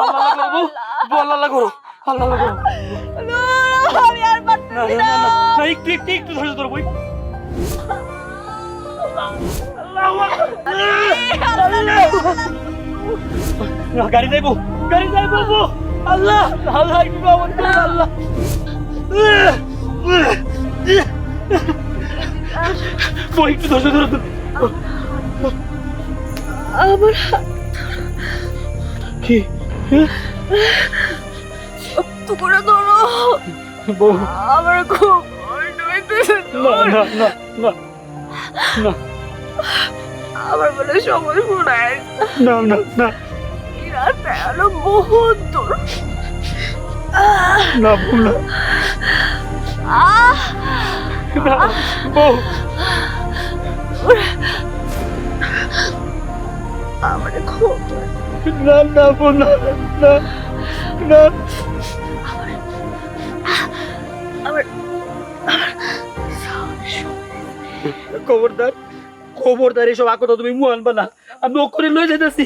আল্লাহ। লাগো বউ আল্লাহ। লাগো আল্লাহ। লাগো আমি আর পারতেছি না একটু একটু একটু ধরো গাড়ি যাইবো গাড়ি যাইবো বউ। আল্লাহ আল্লাহ একটু বাবন আল্লাহ। বউ একটু ধরো আমার কি? হ্যাঁ? করে ধরো। বউ। আমার খুব না না না না না। আমার বলে সময় ফুরায় না না না। রাস্তায় আরও বহুত দূর। না বউ না। আহ, না বউ। আমার না না না না না আমার খবরদার খবরদার এসব আকতা তুমি মুহান বানা আমি অক্ষরে লয়ে যেতেছি